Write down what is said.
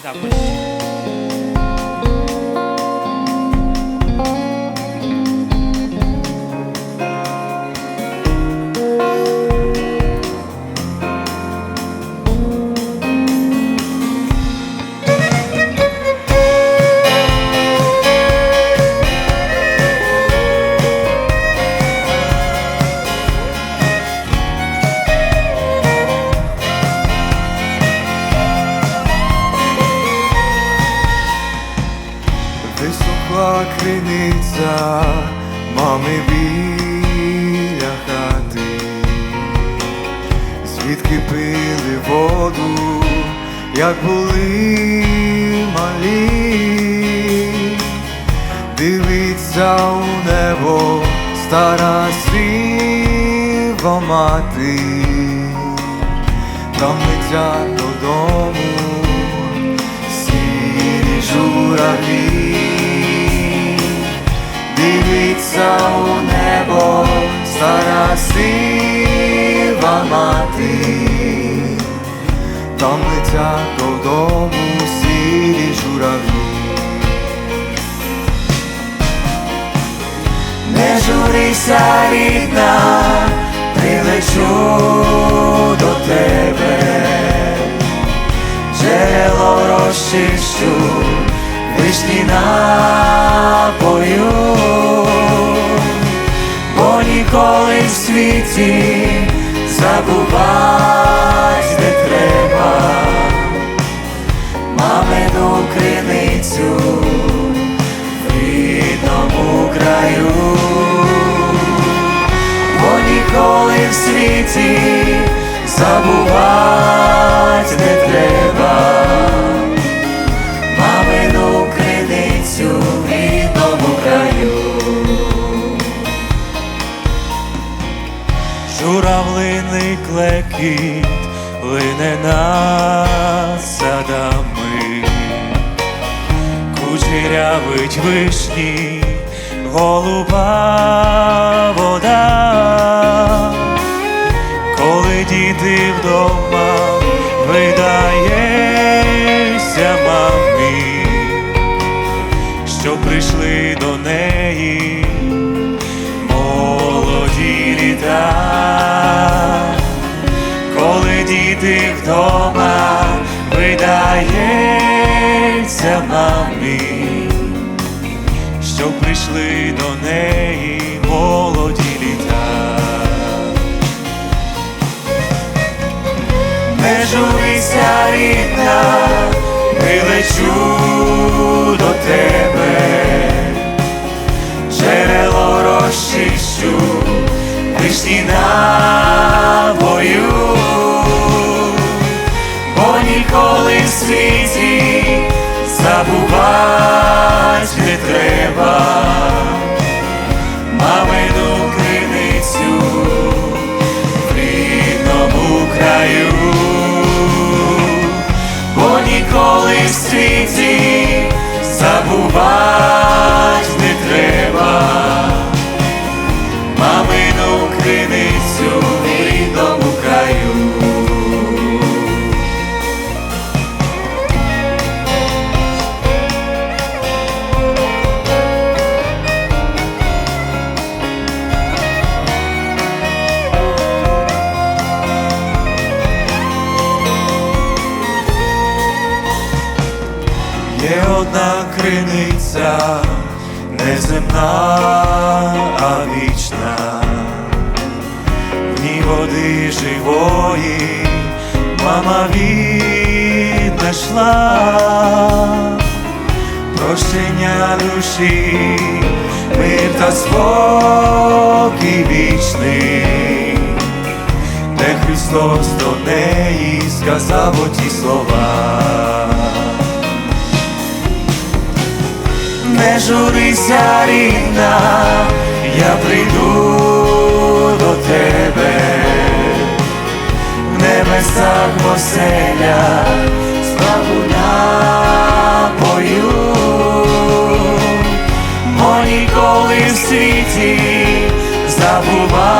você. Висохла криниця мами біля хати, звідки пили воду, як були малі, дивиться у небо стара сива мати, там летять додому сірі журавлі, дивиться у небо стара сива мати, там летять додому сірі журавлі. Не журися, рідна, прилечу до тебе. Джерело розчищу, вишні напою, в світі забувать не треба, мамину криницю в рідному краю, бо ніколи в світі забувать не треба, Клекіт лине над садами, кучерявить вишні, голуба вода, коли діти вдома видаєшся видається мамі, що прийшли до неї молоді літа. Не журися, рідна, прилечу до тебе, джерело розчищу, вишні набою, бо ніколи в світі забувать не треба, мамину криницю в рідному краю, бо ніколи в світі забувать одна криниця, неземна, а вічна, в ній води живої, мама віднайшла, прощення душі, мир та спокій вічний, де Христос до неї сказав оті слова. Не журися, рідна, я прийду до тебе, в небесах оселя, славу напою, бо ніколи в світі забувай.